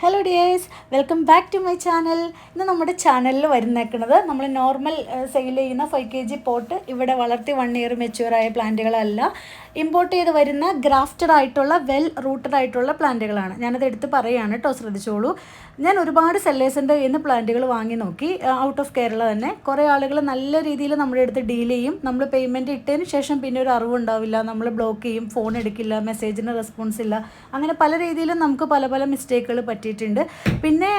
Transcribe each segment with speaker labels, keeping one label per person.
Speaker 1: Hello dears welcome back to my channel ഇന്ന് നമ്മുടെ ചാനലിൽ വരുന്നേക്കുന്നത് നമ്മൾ നോർമൽ സെയിൽ ചെയ്യുന്ന ഫൈവ് കെ ജി പോട്ട് ഇവിടെ വളർത്തി വൺ ഇയർ മെച്യൂർ ആയ പ്ലാന്റുകളല്ല ഇമ്പോർട്ട് ചെയ്ത് വരുന്ന ഗ്രാഫ്റ്റഡ് ആയിട്ടുള്ള വെൽ റൂട്ടഡ് ആയിട്ടുള്ള പ്ലാന്റുകളാണ്. ഞാനത് എടുത്ത് പറയുകയാണ് കേട്ടോ ശ്രദ്ധിച്ചോളൂ. ഞാൻ ഒരുപാട് സെല്ലേഴ്സിന്റെ നിന്ന് പ്ലാന്റുകൾ വാങ്ങി നോക്കി. ഔട്ട് ഓഫ് കേരള തന്നെ. കുറേ ആളുകൾ നല്ല രീതിയിൽ നമ്മുടെ അടുത്ത് ഡീൽ ചെയ്യും. നമ്മൾ പേയ്മെന്റ് ഇട്ടതിന് ശേഷം പിന്നെ ഒരു അറിവുണ്ടാവില്ല നമ്മൾ ബ്ലോക്ക് ചെയ്യും ഫോൺ എടുക്കില്ല മെസ്സേജിന് റെസ്പോൺസ് ഇല്ല. അങ്ങനെ പല രീതിയിലും നമുക്ക് പല പല മിസ്റ്റേക്കുകൾ പറ്റിയിട്ടുണ്ട്. പിന്നെ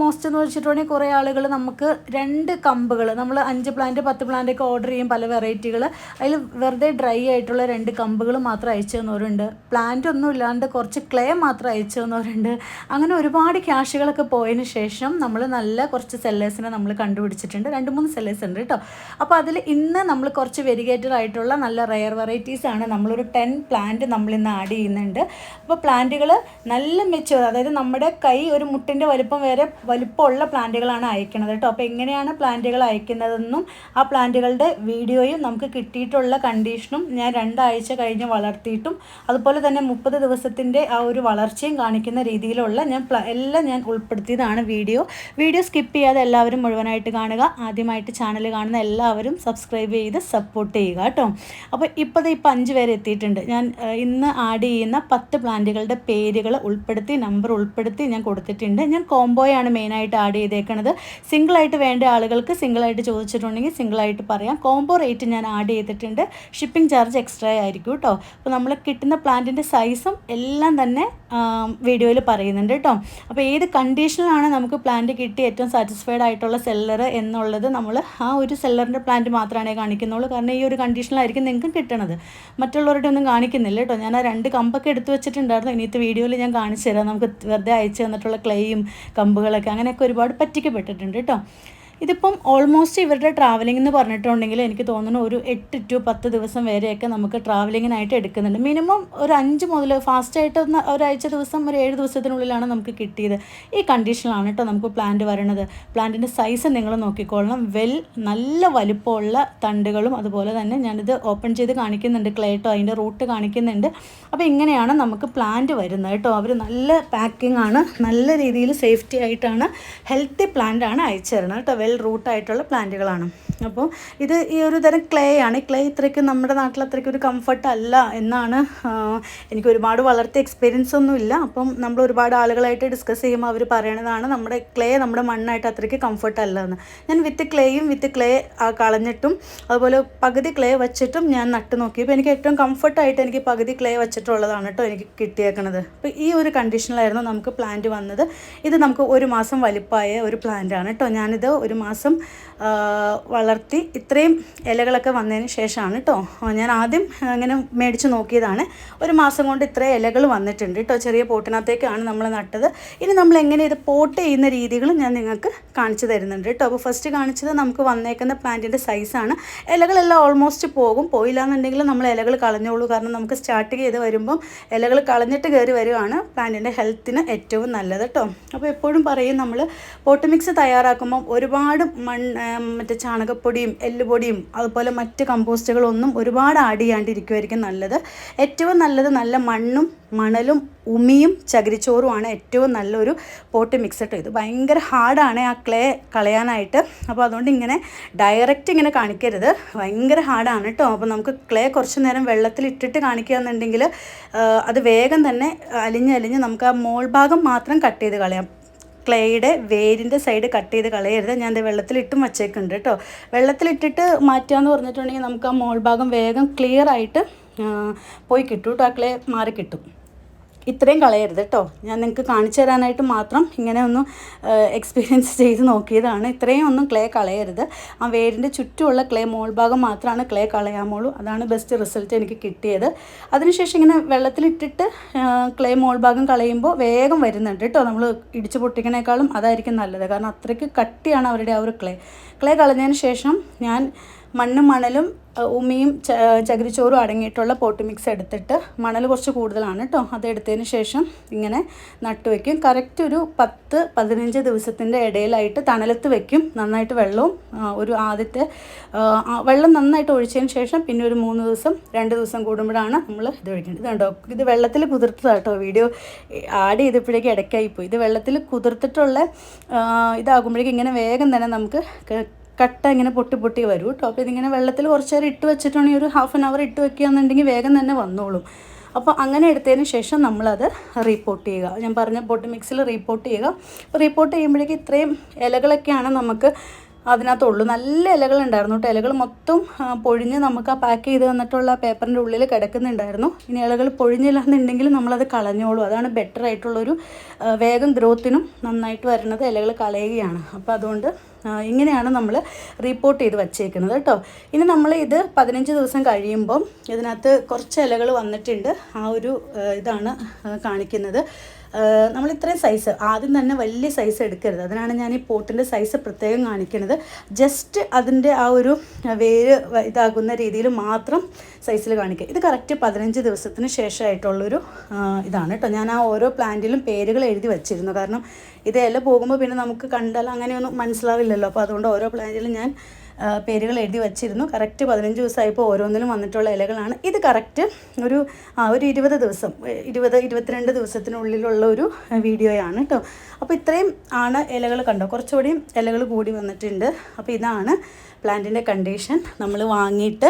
Speaker 1: മോസ്റ്റ് എന്ന് വെച്ചിട്ടുണ്ടെങ്കിൽ കുറേ ആളുകൾ നമുക്ക് രണ്ട് കമ്പുകൾ നമ്മൾ അഞ്ച് പ്ലാന്റ് പത്ത് പ്ലാന്റ് ഒക്കെ ഓർഡർ ചെയ്യും പല വെറൈറ്റികൾ അതിൽ വെറുതെ ഡ്രൈ ആയിട്ടുള്ള കമ്പുകൾ മാത്രം അയച്ചു തന്നവരുണ്ട്. പ്ലാന്റ് ഒന്നും ഇല്ലാണ്ട് കുറച്ച് ക്ലേ മാത്രം അയച്ചു തന്നവരുണ്ട്. അങ്ങനെ ഒരുപാട് ക്യാഷുകളൊക്കെ പോയതിന് ശേഷം നമ്മൾ നല്ല കുറച്ച് സെല്ലേഴ്സിനെ നമ്മൾ കണ്ടുപിടിച്ചിട്ടുണ്ട്. രണ്ട് മൂന്ന് സെല്ലേഴ്സ് ഉണ്ട് കേട്ടോ. അപ്പോൾ അതിൽ ഇന്ന് നമ്മൾ കുറച്ച് വെരിഗേറ്റഡ് ആയിട്ടുള്ള നല്ല റെയർ വെറൈറ്റീസ് ആണ് നമ്മളൊരു ടെൻ പ്ലാന്റ് നമ്മൾ ഇന്ന് ആഡ് ചെയ്യുന്നുണ്ട്. അപ്പോൾ പ്ലാന്റുകൾ നല്ല മെച്ചുവർ അതായത് നമ്മുടെ കൈ ഒരു മുട്ടിന്റെ വലുപ്പം വരെ വലുപ്പമുള്ള പ്ലാന്റുകളാണ് അയക്കുന്നത് കേട്ടോ. അപ്പോൾ എങ്ങനെയാണ് പ്ലാന്റുകൾ അയക്കുന്നതെന്നും ആ പ്ലാന്റുകളുടെ വീഡിയോയും നമുക്ക് കിട്ടിയിട്ടുള്ള കണ്ടീഷനും ഞാൻ രണ്ടാഴ്ച കഴിഞ്ഞ് വളർത്തിയിട്ടും അതുപോലെ തന്നെ മുപ്പത് ദിവസത്തിന്റെ ആ ഒരു വളർച്ചയും കാണിക്കുന്ന രീതിയിലുള്ള ഞാൻ എല്ലാം ഞാൻ ഉൾപ്പെടുത്തിയതാണ് വീഡിയോ. വീഡിയോ സ്കിപ്പ് ചെയ്യാതെ എല്ലാവരും മുഴുവനായിട്ട് കാണുക. ആദ്യമായിട്ട് ചാനൽ കാണുന്ന എല്ലാവരും സബ്സ്ക്രൈബ് ചെയ്ത് സപ്പോർട്ട് ചെയ്യുക കേട്ടോ. അപ്പോൾ ഇപ്പോൾ ഇപ്പോൾ അഞ്ച് പേര് എത്തിയിട്ടുണ്ട്. ഞാൻ ഇന്ന് ആഡ് ചെയ്യുന്ന പത്ത് പ്ലാന്റുകളുടെ പേരുകൾ ഉൾപ്പെടുത്തി നമ്പർ ഉൾപ്പെടുത്തി ഞാൻ കൊടുത്തിട്ടുണ്ട്. ഞാൻ കോംബോയാണ് മെയിനായിട്ട് ആഡ് ചെയ്തേക്കുന്നത് സിംഗിളായിട്ട് വേണ്ട ആളുകൾക്ക് സിംഗിളായിട്ട് ചോദിച്ചിട്ടുണ്ടെങ്കിൽ സിംഗിളായിട്ട് പറയാം. കോംബോ റേറ്റ് ഞാൻ ആഡ് ചെയ്തിട്ടുണ്ട്. ഷിപ്പിംഗ് ചാർജ് എക്സ്ട്രാ ആയിരിക്കും കേട്ടോ. അപ്പോൾ നമ്മൾ കിട്ടുന്ന പ്ലാന്റിന്റെ സൈസും എല്ലാം തന്നെ വീഡിയോയിൽ പറയുന്നുണ്ട് കേട്ടോ. അപ്പോൾ ഏത് കണ്ടീഷനിലാണ് നമുക്ക് പ്ലാന്റ് കിട്ടി ഏറ്റവും സാറ്റിസ്ഫൈഡ് ആയിട്ടുള്ള സെല്ലർ എന്നുള്ളത് നമ്മൾ ആ ഒരു സെല്ലറിന്റെ പ്ലാന്റ് മാത്രമേ കാണിക്കുന്നുള്ളൂ. കാരണം ഈ ഒരു കണ്ടീഷനിലായിരിക്കും നിങ്ങൾക്ക് കിട്ടണത്. മറ്റുള്ളവരുടെ ഒന്നും കാണിക്കുന്നില്ല കേട്ടോ. ഞാൻ ആ രണ്ട് കമ്പൊക്കെ എടുത്തു വെച്ചിട്ടുണ്ടായിരുന്നു. ഇനിയത്തെ വീഡിയോയിൽ ഞാൻ കാണിച്ചു തരാം. നമുക്ക് വെറുതെ അയച്ചു തന്നിട്ടുള്ള ക്ലേയും കമ്പുകളൊക്കെ അങ്ങനെയൊക്കെ ഒരുപാട് പറ്റിക്കപ്പെട്ടിട്ടുണ്ട് കേട്ടോ. ഇതിപ്പം ഓൾമോസ്റ്റ് ഇവരുടെ ട്രാവലിംഗ് എന്ന് പറഞ്ഞിട്ടുണ്ടെങ്കിൽ എനിക്ക് തോന്നുന്നു ഒരു എട്ട് ടു പത്ത് ദിവസം വരെയൊക്കെ നമുക്ക് ട്രാവലിങ്ങിനായിട്ട് എടുക്കുന്നുണ്ട്. മിനിമം ഒരു അഞ്ച് മുതൽ ഫാസ്റ്റായിട്ട് ഒന്ന് ഒരാഴ്ച ദിവസം ഒരു ഏഴ് ദിവസത്തിനുള്ളിലാണ് നമുക്ക് കിട്ടിയത്. ഈ കണ്ടീഷനിലാണ് കേട്ടോ നമുക്ക് പ്ലാന്റ് വരണത്. പ്ലാന്റിന്റെ സൈസ് നിങ്ങൾ നോക്കിക്കോളണം. വെൽ നല്ല വലുപ്പമുള്ള തണ്ടുകളും അതുപോലെ തന്നെ ഞാനിത് ഓപ്പൺ ചെയ്ത് കാണിക്കുന്നുണ്ട്. ക്ലേട്ടോ അതിന്റെ റൂട്ട് കാണിക്കുന്നുണ്ട്. അപ്പോൾ ഇങ്ങനെയാണ് നമുക്ക് പ്ലാന്റ് വരുന്നത് കേട്ടോ അവർ നല്ല പാക്കിംഗ് ആണ്. നല്ല രീതിയിൽ സേഫ്റ്റി ആയിട്ടാണ് ഹെൽത്തി പ്ലാന്റ് ആണ് അയച്ചു തരുന്നത് കേട്ടോ വെൽ റൂട്ടായിട്ടുള്ള പ്ലാന്റുകളാണ്. അപ്പോൾ ഇത് ഈ ഒരു തരം ക്ലേ ആണ്. ക്ലേ ഇത്രയ്ക്ക് നമ്മുടെ നാട്ടിൽ അത്രയ്ക്ക് ഒരു കംഫർട്ട് അല്ല എന്നാണ് എനിക്ക് ഒരുപാട് വളർത്തിയ എക്സ്പീരിയൻസ് ഒന്നും ഇല്ല. അപ്പം നമ്മൾ ഒരുപാട് ആളുകളായിട്ട് ഡിസ്കസ് ചെയ്യുമ്പോൾ അവർ പറയണതാണ് നമ്മുടെ ക്ലേ നമ്മുടെ മണ്ണായിട്ട് അത്രയ്ക്ക് കംഫർട്ട് അല്ല എന്ന്. ഞാൻ വിത്ത് ക്ലേയും വിത്ത് ക്ലേ കളഞ്ഞിട്ടും അതുപോലെ പകുതി ക്ലേ വെച്ചിട്ടും ഞാൻ നട്ട് നോക്കിയപ്പോൾ എനിക്ക് ഏറ്റവും കംഫർട്ടായിട്ട് എനിക്ക് പകുതി ക്ലേ വെച്ചിട്ടുള്ളതാണ് കേട്ടോ എനിക്ക് കിട്ടിയേക്കണത്. അപ്പോൾ ഈ ഒരു കണ്ടീഷനിലായിരുന്നു നമുക്ക് പ്ലാന്റ് വന്നത്. ഇത് നമുക്ക് ഒരു മാസം വലിപ്പമായ ഒരു പ്ലാന്റ് ആണ് കേട്ടോ. ഞാനിത് ഒരു മാസം ആ, വളർത്തി ഇത്രയും ഇലകളൊക്കെ വന്നതിന് ശേഷമാണ് കേട്ടോ ഞാൻ ആദ്യം അങ്ങനെ മേടിച്ച് നോക്കിയതാണ്. ഒരു മാസം കൊണ്ട് ഇത്രയും ഇലകൾ വന്നിട്ടുണ്ട് കേട്ടോ ചെറിയ പോട്ടിനകത്തേക്കാണ് നമ്മൾ നട്ടത്. ഇനി നമ്മൾ എങ്ങനെ ഇത് പോട്ട് ചെയ്യുന്ന രീതികളും ഞാൻ നിങ്ങൾക്ക് കാണിച്ചു തരുന്നുണ്ട് കേട്ടോ അപ്പോൾ ഫസ്റ്റ് കാണിച്ചത് നമുക്ക് വന്നേക്കുന്ന പ്ലാന്റിന്റെ സൈസാണ് ഇലകളെല്ലാം ഓൾമോസ്റ്റ് പോകും. പോയില്ല എന്നുണ്ടെങ്കിൽ നമ്മൾ ഇലകൾ കളഞ്ഞോളൂ. കാരണം നമുക്ക് സ്റ്റാർട്ട് ചെയ്ത് വരുമ്പം ഇലകൾ കളഞ്ഞിട്ട് കയറി വരുവാണ് പ്ലാന്റിന്റെ ഹെൽത്തിന് ഏറ്റവും നല്ലത് കേട്ടോ അപ്പോൾ എപ്പോഴും പറയും നമ്മൾ പോട്ട് മിക്സ് തയ്യാറാക്കുമ്പം ഒരുപാട് മൺ മറ്റേ മറ്റേ ചാണകപ്പൊടിയും എല്ലുപൊടിയും അതുപോലെ മറ്റ് കമ്പോസ്റ്റുകളൊന്നും ഒരുപാട് ആഡ് ചെയ്യാണ്ടിരിക്കുമായിരിക്കും നല്ലത്. ഏറ്റവും നല്ലത് നല്ല മണ്ണും മണലും ഉമിയും ചകിരിച്ചോറുമാണ് ഏറ്റവും നല്ലൊരു പോട്ട് മിക്സഡ് ഇത് ഭയങ്കര ഹാർഡാണ് ആ ക്ലേ കളയാനായിട്ട്. അപ്പോൾ അതുകൊണ്ട് ഇങ്ങനെ ഡയറക്റ്റ് ഇങ്ങനെ കാണിക്കരുത്. ഭയങ്കര ഹാർഡാണ് കേട്ടോ അപ്പോൾ നമുക്ക് ക്ലേ കുറച്ച് നേരം വെള്ളത്തിൽ ഇട്ടിട്ട് കാണിക്കുക എന്നുണ്ടെങ്കിൽ അത് വേഗം തന്നെ അലിഞ്ഞ് അലിഞ്ഞ് നമുക്ക് ആ മോൾ ഭാഗം മാത്രം കട്ട് ചെയ്ത് കളയാം. ക്ലേയുടെ വേരിന്റെ സൈഡ് കട്ട് ചെയ്ത് കളയരുത്. ഞാൻ ദേ വെള്ളത്തിലിട്ടും വച്ചേക്കുന്നുണ്ട് കേട്ടോ. വെള്ളത്തിലിട്ടിട്ട് മാറ്റുക എന്ന് പറഞ്ഞിട്ടുണ്ടെങ്കിൽ നമുക്ക് ആ മോൾ ഭാഗം വേഗം ക്ലിയർ ആയിട്ട് പോയി കിട്ടും കേട്ടോ. ആ ക്ലേ മാറി കിട്ടും. ഇത്രയും കളയരുത് കേട്ടോ ഞാൻ നിങ്ങൾക്ക് കാണിച്ചു തരാനായിട്ട് മാത്രം ഇങ്ങനെ ഒന്ന് എക്സ്പീരിയൻസ് ചെയ്ത് നോക്കിയതാണ്. ഇത്രയും ഒന്നും ക്ലേ കളയരുത്. ആ വേരിന്റെ ചുറ്റുമുള്ള ക്ലേ മോൾ ഭാഗം മാത്രമാണ് ക്ലേ കളയാമുള്ളൂ അതാണ് ബെസ്റ്റ് റിസൾട്ട് എനിക്ക് കിട്ടിയത്. അതിനുശേഷം ഇങ്ങനെ വെള്ളത്തിലിട്ടിട്ട് ക്ലേ മോൾ ഭാഗം കളയുമ്പോൾ വേഗം വരുന്നുണ്ട് കേട്ടോ നമ്മൾ ഇടിച്ച് പൊട്ടിക്കണേക്കാളും അതായിരിക്കും നല്ലത്. കാരണം അത്രയ്ക്ക് കട്ടിയാണ് അവരുടെ ആ ഒരു ക്ലേ ക്ലേ കളഞ്ഞതിന് ശേഷം ഞാൻ മണ്ണും മണലും ഉമിയും ചകിരിച്ചോറും അടങ്ങിയിട്ടുള്ള പോട്ട് മിക്സ് എടുത്തിട്ട് മണൽ കുറച്ച് കൂടുതലാണ് കേട്ടോ അത് എടുത്തതിന് ശേഷം ഇങ്ങനെ നട്ടു വയ്ക്കും കറക്റ്റ് ഒരു പത്ത് പതിനഞ്ച് ദിവസത്തിന്റെ ഇടയിലായിട്ട് തണലത്ത് വെക്കും. നന്നായിട്ട് വെള്ളവും ഒരു ആദ്യത്തെ വെള്ളം നന്നായിട്ട് ഒഴിച്ചതിന് ശേഷം പിന്നെ ഒരു മൂന്ന് ദിവസം രണ്ട് ദിവസം കൂടുമ്പോഴാണ് നമ്മൾ ഇത് ഒഴിക്കേണ്ടത്. കണ്ടോ? ഇത് വെള്ളത്തിൽ കുതിർത്തതാണ് കേട്ടോ വീഡിയോ. ആഡ് ചെയ്തപ്പോഴേക്കും ഇടയ്ക്കായി പോയി. ഇത് വെള്ളത്തിൽ കുതിർത്തിട്ടുള്ള ഇതാകുമ്പോഴേക്കും ഇങ്ങനെ വേഗം തന്നെ നമുക്ക് കട്ട ഇങ്ങനെ പൊട്ടി പൊട്ടി വരും കേട്ടോ അപ്പോൾ ഇതിങ്ങനെ വെള്ളത്തിൽ കുറച്ച് നേരം ഇട്ട് വെച്ചിട്ടുണ്ടെങ്കിൽ ഒരു ഹാഫ് ആൻ അവർ ഇട്ട് വെക്കുകയെന്നുണ്ടെങ്കിൽ വേഗം തന്നെ വന്നോളും. അപ്പോൾ അങ്ങനെ എടുത്തതിന് ശേഷം നമ്മളത് റീപ്പോർട്ട് ചെയ്യുക. ഞാൻ പറഞ്ഞ പൊട്ട് മിക്സിൽ റീപ്പോർട്ട് ചെയ്യുക. അപ്പോൾ റീപ്പോർട്ട് ചെയ്യുമ്പോഴേക്കും ഇത്രയും ഇലകളൊക്കെയാണ് നമുക്ക് അതിനകത്തുള്ളൂ നല്ല ഇലകൾ ഉണ്ടായിരുന്നു കേട്ടോ. ഇലകൾ മൊത്തം പൊഴിഞ്ഞ് നമുക്ക് ആ പാക്ക് ചെയ്ത് തന്നിട്ടുള്ള പേപ്പറിന്റെ ഉള്ളിൽ കിടക്കുന്നുണ്ടായിരുന്നു. ഇനി ഇലകൾ പൊഴിഞ്ഞില്ല എന്നുണ്ടെങ്കിൽ നമ്മളത് കളഞ്ഞോളൂ. അതാണ് ബെറ്റർ ആയിട്ടുള്ളൊരു വേഗം ഗ്രോത്തിനും നന്നായിട്ട് വരുന്നത് ഇലകൾ കളയുകയാണ്. അപ്പോൾ അതുകൊണ്ട് ഇങ്ങനെയാണ് നമ്മൾ റിപ്പോർട്ട് ചെയ്ത് വച്ചേക്കുന്നത് കേട്ടോ. ഇനി നമ്മൾ ഇത് പതിനഞ്ച് ദിവസം കഴിയുമ്പം ഇതിനകത്ത് കുറച്ച് ഇലകൾ വന്നിട്ടുണ്ട്. ആ ഒരു ഇതാണ് കാണിക്കുന്നത്. നമ്മൾ ഇത്രയും സൈസ് ആദ്യം തന്നെ വലിയ സൈസ് എടുക്കരുത്. അതിനാണ് ഞാൻ ഈ പോട്ടിന്റെ സൈസ് പ്രത്യേകം കാണിക്കുന്നത്. ജസ്റ്റ് അതിന്റെ ആ ഒരു വേര് ഇതാകുന്ന രീതിയിൽ മാത്രം സൈസിൽ കാണിക്കുക. ഇത് കറക്റ്റ് പതിനഞ്ച് ദിവസത്തിന് ശേഷമായിട്ടുള്ളൊരു ഇതാണ് കേട്ടോ. ഞാൻ ആ ഓരോ പ്ലാന്റിലും പേരുകൾ എഴുതി വച്ചിരുന്നു. കാരണം ഇതെല്ലാം പോകുമ്പോൾ പിന്നെ നമുക്ക് കണ്ടാൽ അങ്ങനെയൊന്നും മനസ്സിലാവില്ലല്ലോ. അപ്പോൾ അതുകൊണ്ട് ഓരോ പ്ലാന്റിലും ഞാൻ പേരുകൾ എഴുതി വച്ചിരുന്നു. കറക്റ്റ് പതിനഞ്ച് ദിവസമായപ്പോൾ ഓരോന്നിലും വന്നിട്ടുള്ള ഇലകളാണ്. ഇത് കറക്റ്റ് ഒരു ഒരു ഇരുപത് ദിവസം ഇരുപത് ഇരുപത്തിരണ്ട് ദിവസത്തിനുള്ളിലുള്ള ഒരു വീഡിയോയാണ് കേട്ടോ അപ്പോൾ ഇത്രയും ആണ് ഇലകൾ കണ്ടോ? കുറച്ചുകൂടി ഇലകൾ കൂടി വന്നിട്ടുണ്ട്. അപ്പോൾ ഇതാണ് പ്ലാന്റിന്റെ കണ്ടീഷൻ നമ്മൾ വാങ്ങിയിട്ട്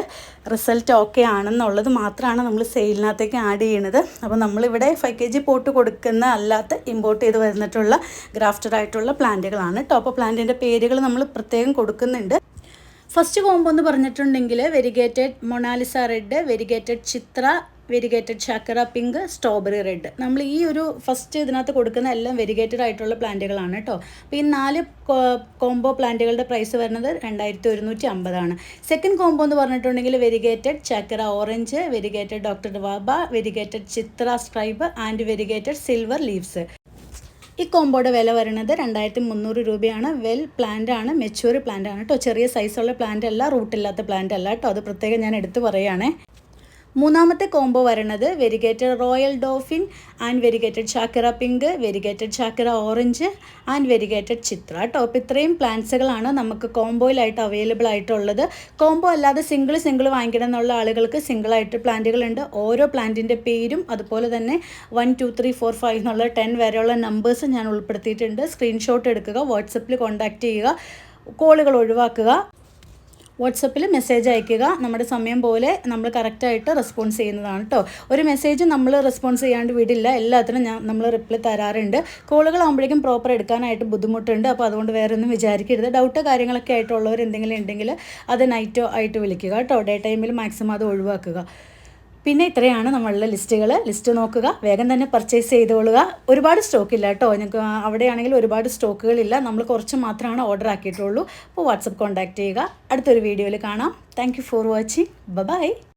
Speaker 1: റിസൾട്ട് ഓക്കെ ആണെന്നുള്ളത് മാത്രമാണ് നമ്മൾ സെയിലിനകത്തേക്ക് ആഡ് ചെയ്യണത്. അപ്പോൾ നമ്മളിവിടെ ഫൈവ് കെ ജി പോട്ട് കൊടുക്കുന്ന അല്ലാത്ത ഇമ്പോർട്ട് ചെയ്ത് വന്നിട്ടുള്ള ഗ്രാഫ്റ്റഡ് ആയിട്ടുള്ള പ്ലാന്റുകളാണ് കേട്ടോ അപ്പോൾ പ്ലാന്റിന്റെ പേരുകൾ നമ്മൾ പ്രത്യേകം കൊടുക്കുന്നുണ്ട്. ഫസ്റ്റ് കോംബോ എന്ന് പറഞ്ഞിട്ടുണ്ടെങ്കിൽ variegated Monalisa red variegated Chitra variegated Chakkara pink strawberry red. നമ്മൾ ഈ ഒരു ഫസ്റ്റ് ഇതിനകത്ത് കൊടുക്കുന്ന എല്ലാം വെരിഗേറ്റഡ് ആയിട്ടുള്ള പ്ലാന്റുകളാണ് കേട്ടോ. അപ്പോൾ ഈ നാല് കോംബോ പ്ലാന്റുകളുടെ പ്രൈസ് വരുന്നത് രണ്ടായിരത്തി ഒരുന്നൂറ്റി അമ്പതാണ് സെക്കൻഡ് കോംബോ എന്ന് പറഞ്ഞിട്ടുണ്ടെങ്കിൽ വെരിഗേറ്റഡ് ചക്കര orange variegated doctor വാബ variegated Chitra stripe and variegated silver leaves. ഈ കോമ്പോയുടെ വില വരുന്നത് രണ്ടായിരത്തി മുന്നൂറ് രൂപയാണ്. വെൽ പ്ലാന്റ് ആണ് മെച്യൂർ പ്ലാന്റ് ആണ് കേട്ടോ. ചെറിയ സൈസുള്ള പ്ലാന്റ് അല്ല റൂട്ടില്ലാത്ത പ്ലാന്റ് അല്ല കേട്ടോ. അത് പ്രത്യേകം ഞാൻ എടുത്തു പറയുകയാണേ. മൂന്നാമത്തെ കോംബോ വരണത് variegated royal dolphin and variegated ചാക്കറ pink variegated ചാക്കറ ഓറഞ്ച് ആൻഡ് വെരിഗേറ്റഡ് ചിത്ര. അപ്പോൾ ഇത്രയും പ്ലാന്റ്സുകളാണ് നമുക്ക് കോംബോയിലായിട്ട് അവൈലബിൾ ആയിട്ടുള്ളത്. കോംബോ അല്ലാതെ സിംഗിൾ സിംഗിൾ വാങ്ങിക്കണം എന്നുള്ള ആളുകൾക്ക് സിംഗിളായിട്ട് പ്ലാന്റുകളുണ്ട് ഓരോ പ്ലാന്റിന്റെ പേരും അതുപോലെ തന്നെ one two three four five എന്നുള്ള ടെൻ വരെയുള്ള നമ്പേഴ്സ് ഞാൻ ഉൾപ്പെടുത്തിയിട്ടുണ്ട്. സ്ക്രീൻഷോട്ട് എടുക്കുക വാട്സപ്പിൽ കോൺടാക്റ്റ് ചെയ്യുക കോളുകൾ ഒഴിവാക്കുക. വാട്സപ്പിൽ മെസ്സേജ് അയക്കുക. നമ്മുടെ സമയം പോലെ നമ്മൾ കറക്റ്റായിട്ട് റെസ്പോൺസ് ചെയ്യുന്നതാണ് കേട്ടോ ഒരു മെസ്സേജ് നമ്മൾ റെസ്പോൺസ് ചെയ്യാണ്ട് വിടില്ല. എല്ലാത്തിനും ഞാൻ നമ്മൾ റിപ്ലൈ തരാറുണ്ട്. കോളുകളാകുമ്പോഴേക്കും പ്രോപ്പർ എടുക്കാനായിട്ട് ബുദ്ധിമുട്ടുണ്ട്. അപ്പോൾ അതുകൊണ്ട് വേറെ ഒന്നും വിചാരിക്കരുത്. ഡൗട്ട് കാര്യങ്ങളൊക്കെ ആയിട്ടുള്ളവർ എന്തെങ്കിലും ഉണ്ടെങ്കിൽ അത് നൈറ്റോ ആയിട്ട് വിളിക്കുക കേട്ടോ ഡേ ടൈമിൽ മാക്സിമം അത് ഒഴിവാക്കുക. പിന്നെ ഇത്രയാണ് നമ്മളുടെ ലിസ്റ്റുകൾ. ലിസ്റ്റ് നോക്കുക. വേഗം തന്നെ പർച്ചേസ് ചെയ്തോളുക ഒരുപാട് സ്റ്റോക്ക് ഇല്ല കേട്ടോ. ഞങ്ങൾക്ക് അവിടെയാണെങ്കിൽ ഒരുപാട് സ്റ്റോക്കുകളില്ല നമ്മൾ കുറച്ച് മാത്രമാണ് ഓർഡർ ആക്കിയിട്ടുള്ളൂ. അപ്പോൾ വാട്സപ്പ് കോൺടാക്റ്റ് ചെയ്യുക. അടുത്തൊരു വീഡിയോയിൽ കാണാം. Thank for watching bye